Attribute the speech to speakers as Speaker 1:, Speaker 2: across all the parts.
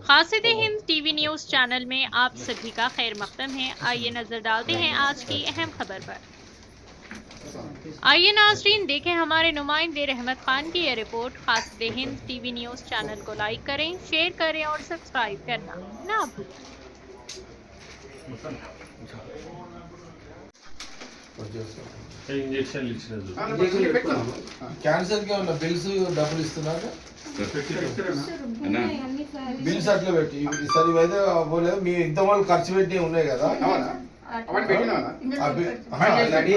Speaker 1: خاصد ہند
Speaker 2: ٹی وی نیوز چینل میں آپ سبھی کا خیر مقدم ہے۔ آئیے نظر ڈالتے ہیں آج کی اہم خبر پر۔ آئیے ناظرین دیکھیں ہمارے نمائندے رحمت خان کی یہ رپورٹ۔ خاصد ہند ٹی وی نیوز چینل کو لائک کریں شیئر کریں اور سبسکرائب کرنا نہ بھولیں۔
Speaker 3: ఇంజక్షన్లు
Speaker 1: క్యాన్సర్కి బిల్స్ డబ్బులు ఇస్తున్నారా? బిల్స్ అట్లా పెట్టి. ఈసారి ఇవైతే అవ్వలేదు మీ ఇంత వాళ్ళు ఖర్చు పెట్టి ఉన్నాయి కదా.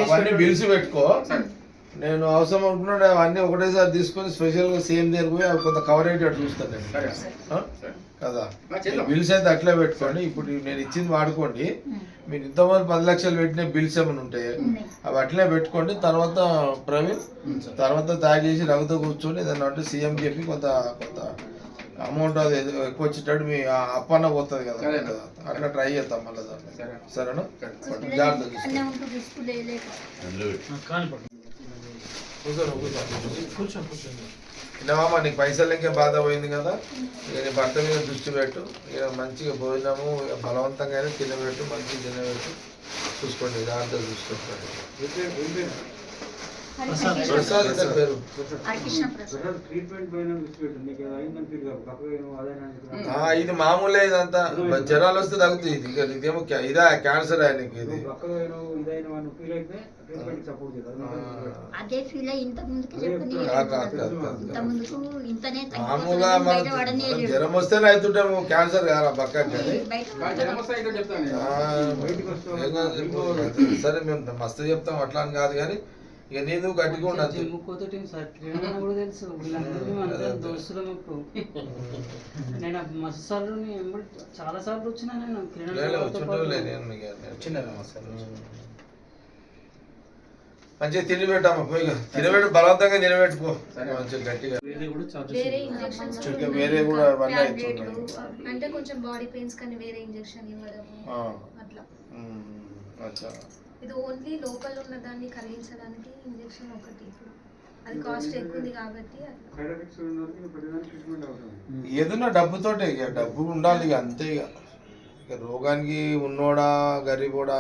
Speaker 1: అవన్నీ బిల్స్ పెట్టుకో. నేను అవసరం అనుకున్నాడు అవన్నీ ఒకటేసారి తీసుకొని స్పెషల్గా సేమ్ దగ్గర పోయి అవి కొంత కవర్ అయ్యేటట్టు చూస్తాను? కదా. బిల్స్ అయితే అట్లే పెట్టుకోండి. ఇప్పుడు నేను ఇచ్చింది వాడుకోండి. మీరు ఇంతమంది పది లక్షలు పెట్టిన బిల్స్ ఏమైనా ఉంటాయి అవి అట్లే పెట్టుకోండి. తర్వాత ప్రవీణ్ తర్వాత తయారు చేసి రఘుతో కూర్చొని ఏదన్నా అంటే సీఎం చెప్పి కొంత కొంత అమౌంట్ అది ఎక్కువ వచ్చేటట్టు మీ ఆ అప్పన్న పోతుంది కదా. అట్లా ట్రై చేద్దాం మళ్ళీ సరేనా? జాగ్రత్త. కూర్చోను కూర్చో. విన్నావా నీకు పైసలకే బాధ పోయింది కదా? ఇక నీ భర్త మీద దృష్టి పెట్టు. ఇక మంచిగా భోజనము ఇక బలవంతంగానే తినబెట్టు మంచిగా తినబెట్టు. చూసుకోండి జాగ్రత్తగా చూసుకోండి. ఇది మామూలే ఇదంతా. జ్వరాలు వస్తే తగ్గుతుంది ఇది ఇదేమో ఇదా క్యాన్సర్ ఆయనకి ఇది. మామూలుగా మన. జ్వరం వస్తేనే అవుతుంటాము క్యాన్సర్ ఏం కాదు. సరే మేము మస్తు చెప్తాం అట్లా అని కాదు కానీ ఇక నీదు గట్టిగా ఉండదు
Speaker 4: జిమ్ముకోతోటి సార్ కూడా తెలుసు. వీళ్ళందరినీ అంతా దోస్తులం ఇప్పుడు నేను ఆ మస్తు సార్లు చాలా సార్లు వచ్చినా నేను
Speaker 1: నేను నేను- మంచిగా పోయి. తినబెట్టు బలవంతంగా నిలబెట్టుకో మంచిగా గట్టిగా.
Speaker 3: వేరే కూడా చార్జెస్
Speaker 5: వేరే
Speaker 1: కూడా
Speaker 5: అంటే కొంచెం బాడీ పెయిన్స్ కానీ వేరే ఇంజెక్షన్ ఇవ్వడము
Speaker 1: ఆ.
Speaker 5: అట్లా.
Speaker 1: ఉమ్, అచ్చా.
Speaker 5: ఇది ఓన్లీ లోపల ఉన్న దాన్ని కలిగించడానికి ఇంజెక్షన్ ఒకటి. ఇప్పుడు అది. కాస్ట్ ఎక్కువ ఉంది కాబట్టి
Speaker 1: ఏదన్నా డబ్బుతోటే ఇక డబ్బు ఉండాలి ఇక అంతే ఇక. ఇక రోగానికి ఉన్నోడా గరీబోడా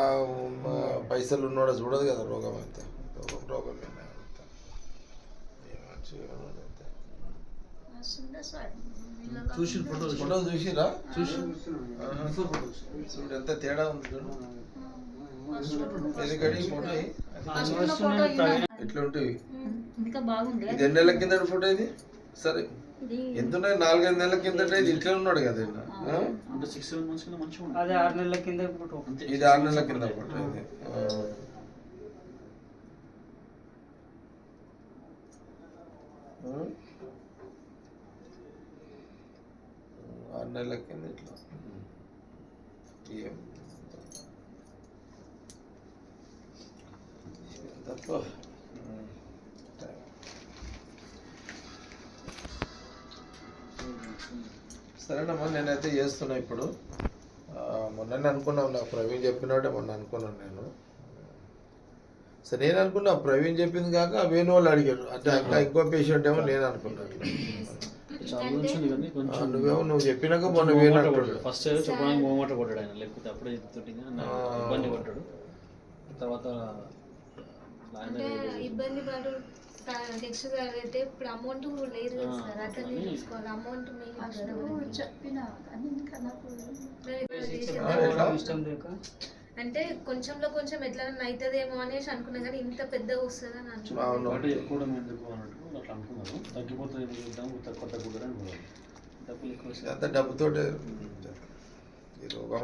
Speaker 1: పైసలు ఉన్నోడా చూడదు కదా రోగం అంతే. రోగం రోగం
Speaker 3: చూసి ఫోటో
Speaker 1: ఫోటో చూసిరా
Speaker 3: చూసి
Speaker 1: ఎంత తేడా ఉంది చూడు.
Speaker 6: ఇంకా బాగుంది.
Speaker 1: ఇది ఎన్ని నెలల కింద ఫోటో ఇది? సరే.
Speaker 6: ఇది
Speaker 1: ఎంత ఉన్నాయి నాలుగైదు నెలల కిందట ఇది ఇట్లా ఉన్నాడు కదా
Speaker 3: కింద
Speaker 4: అదే ఆరు నెలల కింద ఫోటో.
Speaker 1: ఇది ఆరు నెలల కింద ఫోటో ఇది? ఆరు నెలల కింద ఇట్లా. ఏం? సరేనమ్మా నేనైతే చేస్తున్నా ఇప్పుడు. ఆ, మొన్ననే అనుకున్నాం నాకు ప్రవీణ్ చెప్పినట్టే మొన్న అనుకున్నాను నేను. సరే నేను అనుకున్నా ప్రవీణ్ చెప్పింది కాక వేణు వాళ్ళు అడిగారు. అంటే ఇంకా ఇంకో పేషెంట్ ఏమో నేను అనుకున్నాను నువ్వేమో నువ్వు చెప్పినాక మొన్న వేణు
Speaker 3: ఫస్ట్ చెప్పడానికి పడ్డాడు ఆయన. లేకపోతే అప్పుడే. ఇబ్బంది పడ్డాడు. తర్వాత
Speaker 5: అంటే ఇబ్బంది పడు నెక్స్ట్ అయితే ఇప్పుడు అమౌంట్ లేదు కదా సార్. అట్లనే చూసుకోవాలి. అమౌంట్
Speaker 6: ఫస్ట్ చెప్పిన
Speaker 1: ఎట్లా?
Speaker 5: అంటే కొంచెంలో కొంచెం ఎట్లైనా అవుతుందేమో అనేసి అనుకున్నాం కానీ ఇంత పెద్దగా వస్తుందని అనుకున్నాం.
Speaker 1: అవును.
Speaker 3: అంటే ఎక్కువ ఎందుకు అన్నట్టు అట్లా అనుకున్నారు తగ్గిపోతుంది డబ్బులు ఎక్కువ వస్తాయి.
Speaker 1: ఈ రోగం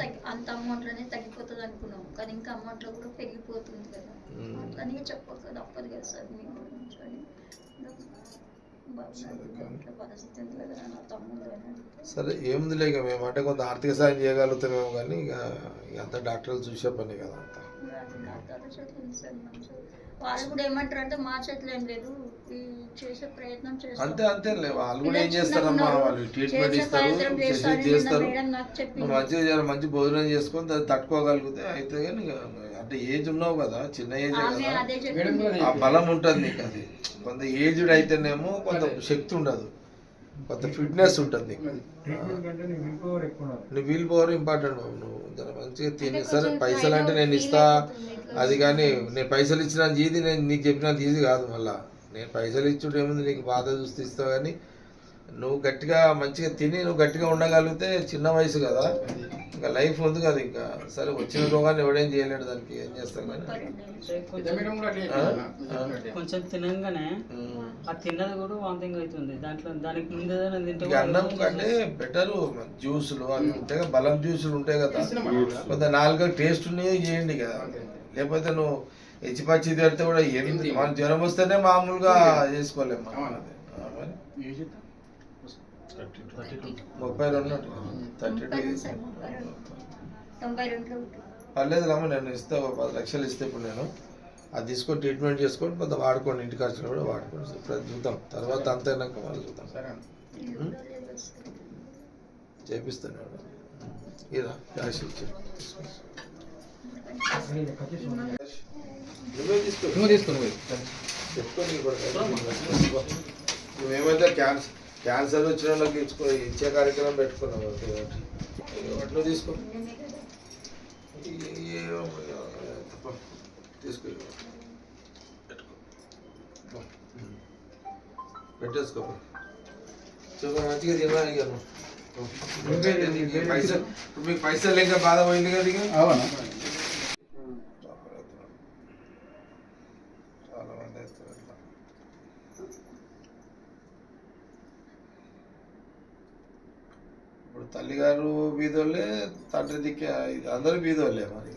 Speaker 6: తగ్గి అంత అమౌంట్లోనే తగ్గిపోతుంది అనుకున్నాం. కానీ ఇంకా అమౌంట్లో కూడా పెరిగిపోతుంది కదా. అట్లనే చెప్పక తప్పదు కదా సార్ మీ గురించి అంటే
Speaker 1: సరే ఏముందిలే ఇక మేము అంటే కొంత ఆర్థిక సాయం చేయగలుగుతామేమో కానీ ఇక ఇక అంతా డాక్టర్లు చూసే పని కదా అంతా.
Speaker 6: వాళ్ళు కూడా ఏమంటారు అంటే మా చేతిలో ఏం లేదు. ఈ చేసే ప్రయత్నం చేస్తాం.
Speaker 1: అంతే అంతేలే వాళ్ళు కూడా ఏం చేస్తారమ్మా? వాళ్ళు ట్రీట్మెంట్ ఇస్తారు చేస్తారు. నువ్వు మంచిగా మంచి భోజనం చేసుకొని దాన్ని తట్టుకోగలిగితే అయితే కానీ అంటే ఏజ్ ఉన్నావు కదా చిన్న ఏజ్ కదా. ఆ బలం ఉంటుంది నీకు అది. కొంత ఏజ్డ్ అయితేనేమో కొంత శక్తి ఉండదు. కొంత ఫిట్నెస్ ఉంటుంది నీకు.
Speaker 7: ట్రీట్మెంట్ కంటే నీ విల్ పవర్
Speaker 1: ఇంపార్టెంట్ బాబు. నువ్వు మంచిగా తిని సరే పైసలు అంటే నేను ఇస్తా. అది కానీ నేను పైసలు ఇచ్చిన జీది నేను నీకు చెప్పిన జీది కాదు మళ్ళా. నేను పైసలు ఇచ్చుడు ఏముంది నీకు బాధ చూస్తే ఇస్తావు కానీ నువ్వు గట్టిగా మంచిగా తిని నువ్వు గట్టిగా ఉండగలిగితే చిన్న వయసు కదా. ఇంకా లైఫ్ ఉంది కదా ఇంకా. సరే వచ్చిన రోగాన్ని ఎవడేం చేయలేడు దానికి ఏం చేస్తాం కానీ.
Speaker 4: కొంచెం తినంగానే. ఆ తిన్నది కూడా వాంతింగ్ అవుతుంది. దాంట్లో దానికి ముందు ఏదైనా తింటే
Speaker 1: ఇక అన్నం కంటే బెటర్ జ్యూసులు అవి ఉంటాయి కదా బలం జ్యూసులు ఉంటాయి కదా. కొంత నాలుగు టేస్ట్ ఉన్నాయి చేయండి కదా. లేకపోతే నువ్వు హెచ్చిపచ్చి తిడితే కూడా మన జ్వరం వస్తేనే మామూలుగా చేసుకోలేము
Speaker 3: టూ
Speaker 1: ముప్పై రెండు థర్టీ
Speaker 6: ఉంటుంది.
Speaker 1: పర్లేదు రమ్మ నేను ఇస్తే ఒక పది లక్షలు ఇస్తే ఇప్పుడు నేను. అది తీసుకొని ట్రీట్మెంట్ చేసుకొని కొంత వాడుకోండి ఇంటికి వచ్చిన కూడా వాడుకోండి. ఇప్పుడు చూద్దాం. తర్వాత అంత అయినాక మళ్ళీ చూద్దాం. చేపిస్తాను. ఇరా క్యాష్ నువ్వే తీసుకో
Speaker 8: నువ్వు తీసుకో నువ్వు
Speaker 1: చెప్పుకొని నువ్వేమైతే క్యాన్సర్ క్యాన్సర్ వచ్చిన వాళ్ళకి ఇచ్చుకో ఇచ్చే కార్యక్రమం పెట్టుకున్నావు ఒకటి ఒకటి. ఒకటి నువ్వు తీసుకో
Speaker 6: నిన్ననే కదా.
Speaker 1: ఈ- ఈ- తప్ప. తీసుకో పెట్టుకో బా. పెట్టేసుకో చెప్పు మంచిగా తినవా ఇక నువ్వు. నువ్వే తిని, నీకు పైసలు ఇప్పుడు మీకు పైసలు లేక బాధ పోయింది కదా ఇక
Speaker 8: అవునా
Speaker 1: చాలా మంది వేస్తారు అట్లా. ఇప్పుడు తల్లిగారు బీదోళ్ళే తండ్రి దిక్కే అందరూ బీదోళ్ళే మరి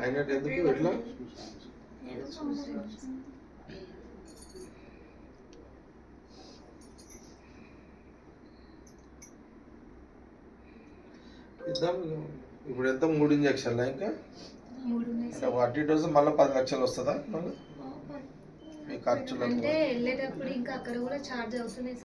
Speaker 6: ఆయన ఒక్కడే ఉన్నాడు.
Speaker 1: ఇద్దాం. ఇప్పుడు ఎంత? మూడు ఇంజక్షన్లా ఇంకా? వడ్డీ డోసు మళ్ళీ పది లక్షలు వస్తుందా మళ్ళీ? మీ ఖర్చులకు
Speaker 5: అంటే వెళ్ళేటప్పుడు ఇంకా అక్కడ కూడా ఛార్జ్ అవుతున్నాయి